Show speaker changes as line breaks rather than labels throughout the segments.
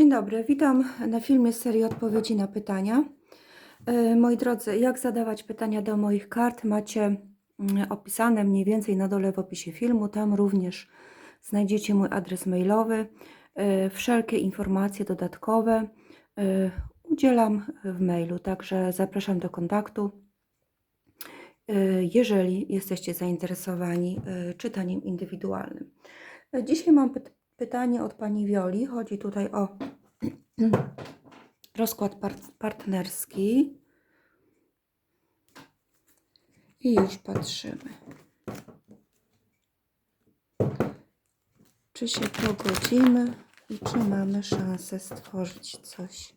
Dzień dobry, witam na filmie serii odpowiedzi na pytania. E, Moi drodzy, jak zadawać pytania do moich kart macie mm, opisane mniej więcej na dole w opisie filmu. Tam również znajdziecie mój adres mailowy. E, Wszelkie informacje dodatkowe e, udzielam w mailu, także zapraszam do kontaktu. Jeżeli jesteście zainteresowani czytaniem indywidualnym. Dzisiaj mam pyt- pytanie od pani Wioli. Chodzi tutaj o rozkład par- partnerski. I już patrzymy. Czy się pogodzimy i czy mamy szansę stworzyć coś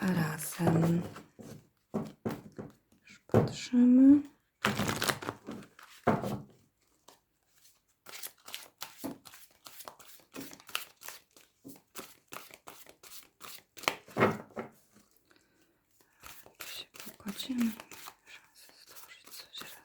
razem. Już patrzymy. Czy się pogodzimy? Szansę stworzyć coś razem.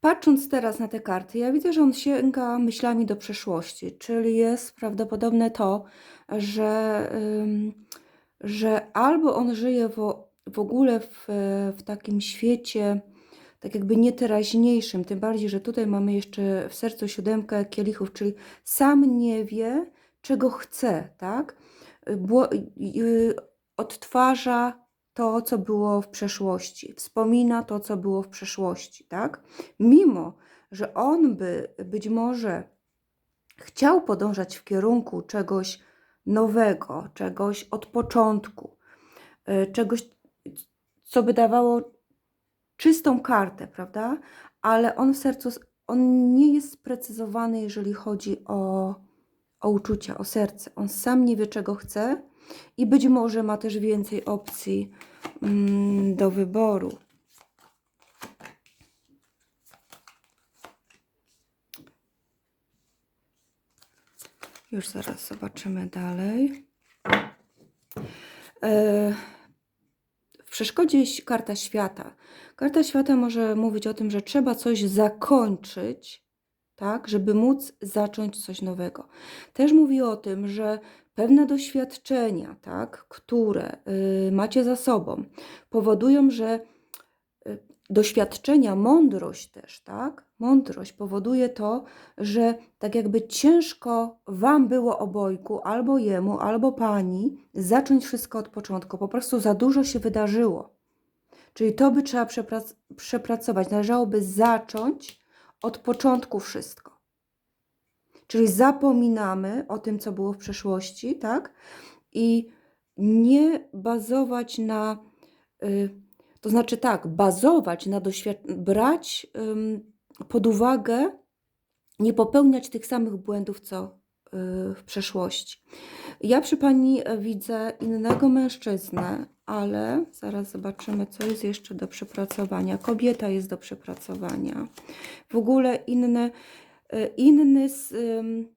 Patrząc teraz na te karty, ja widzę, że on sięga myślami do przeszłości, czyli jest prawdopodobne to, że, że albo on żyje w, w ogóle w, w takim świecie, tak jakby nieteraźniejszym, tym bardziej, że tutaj mamy jeszcze w sercu siódemkę kielichów, czyli sam nie wie, czego chce, tak? Odtwarza to, co było w przeszłości, wspomina to, co było w przeszłości, tak? Mimo, że on by być może chciał podążać w kierunku czegoś nowego, czegoś od początku, y, czegoś, co by dawało czystą kartę, prawda? Ale on w sercu, on nie jest sprecyzowany, jeżeli chodzi o, o uczucia, o serce. On sam nie wie, czego chce i być może ma też więcej opcji mm, do wyboru. Już zaraz zobaczymy dalej. E, w przeszkodzie jest karta świata. Karta świata może mówić o tym, że trzeba coś zakończyć, tak, żeby móc zacząć coś nowego. Też mówi o tym, że pewne doświadczenia, tak, które y, macie za sobą, powodują, że y, doświadczenia, mądrość też, tak, mądrość powoduje to, że tak jakby ciężko wam było obojgu, albo jemu, albo pani, zacząć wszystko od początku. Po prostu za dużo się wydarzyło. Czyli to by trzeba przeprac- przepracować. Należałoby zacząć od początku wszystko. Czyli zapominamy o tym, co było w przeszłości, tak? I nie bazować na, y, to znaczy tak, bazować na doświadczeniu, brać pod uwagę, nie popełniać tych samych błędów, co y, w przeszłości. Ja przy pani e, widzę innego mężczyznę, ale zaraz zobaczymy, co jest jeszcze do przepracowania. Kobieta jest do przepracowania. W ogóle inny, e, inny s- ym,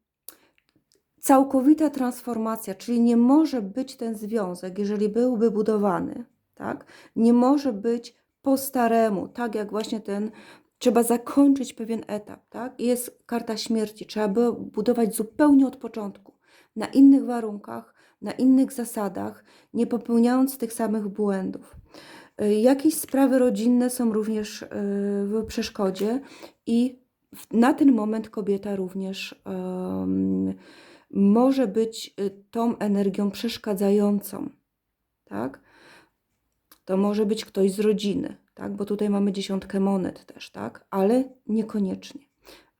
całkowita transformacja, czyli nie może być ten związek, jeżeli byłby budowany, tak? Nie może być po staremu, tak jak właśnie ten trzeba zakończyć pewien etap, tak? Jest karta śmierci, trzeba budować zupełnie od początku, na innych warunkach, na innych zasadach, nie popełniając tych samych błędów. Y, Jakieś sprawy rodzinne są również y, w przeszkodzie i na ten moment kobieta również może być y, tą energią przeszkadzającą, tak? To może być ktoś z rodziny, tak? Bo tutaj mamy dziesiątkę monet też, tak? Ale niekoniecznie.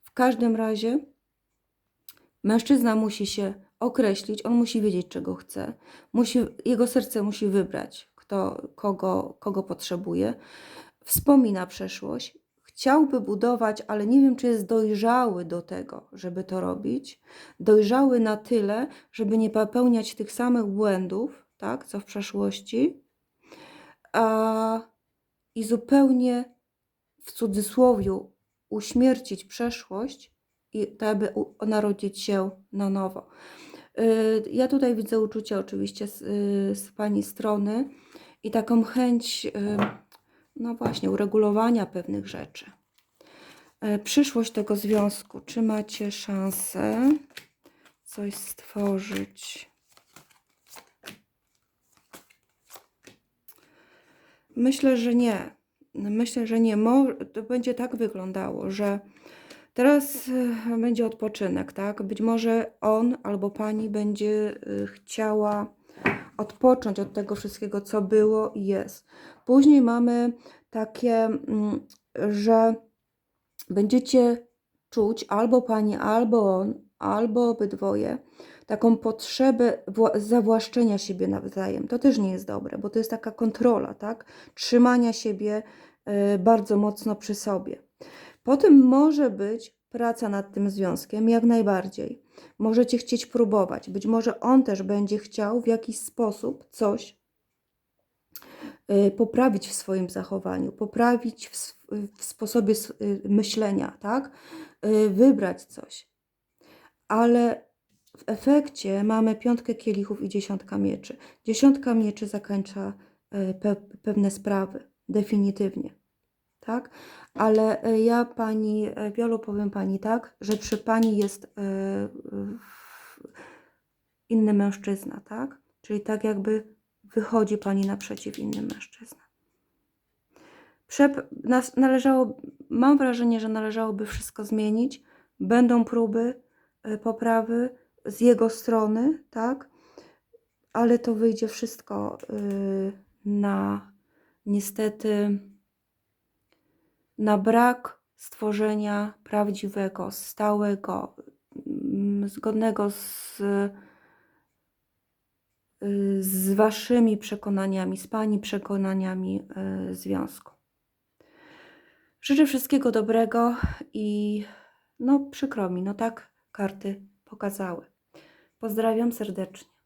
W każdym razie mężczyzna musi się określić, on musi wiedzieć, czego chce. Musi, jego serce musi wybrać, kto, kogo, kogo potrzebuje. Wspomina przeszłość, chciałby budować, ale nie wiem, czy jest dojrzały do tego, żeby to robić. Dojrzały na tyle, żeby nie popełniać tych samych błędów, tak, co w przeszłości, a, i zupełnie w cudzysłowiu uśmiercić przeszłość i tak, aby u- narodzić się na nowo. Y, Ja tutaj widzę uczucie oczywiście z, y, z Pani strony i taką chęć, y, no właśnie, uregulowania pewnych rzeczy. Y, Przyszłość tego związku. Czy macie szansę coś stworzyć? Myślę, że nie. Myślę, że nie. To będzie tak wyglądało, że teraz e, będzie odpoczynek, tak? Być może on albo pani będzie e, chciała odpocząć od tego wszystkiego, co było i jest. Później mamy takie, mm, że będziecie czuć albo pani, albo on, albo obydwoje taką potrzebę wła- zawłaszczenia siebie nawzajem. To też nie jest dobre, bo to jest taka kontrola, tak? Trzymania siebie e, bardzo mocno przy sobie. Potem może być praca nad tym związkiem, jak najbardziej. Możecie chcieć próbować. Być może on też będzie chciał w jakiś sposób coś y, poprawić w swoim zachowaniu, poprawić w, w sposobie y, myślenia, tak? Y, Wybrać coś. Ale w efekcie mamy piątkę kielichów i dziesiątka mieczy. Dziesiątka mieczy zakończa pe pewne sprawy, definitywnie. Tak? Ale y, ja pani y, Wiolu powiem pani tak, że przy pani jest y, inny mężczyzna, tak? Czyli tak jakby wychodzi pani naprzeciw innym mężczyznom. Przep- należało, mam wrażenie, że należałoby wszystko zmienić. Będą próby poprawy z jego strony, tak? Ale to wyjdzie wszystko na niestety na brak stworzenia prawdziwego, stałego, mm, zgodnego z, y, z waszymi przekonaniami, z pani przekonaniami y, związku. Życzę wszystkiego dobrego i no przykro mi, no tak karty pokazały. Pozdrawiam serdecznie.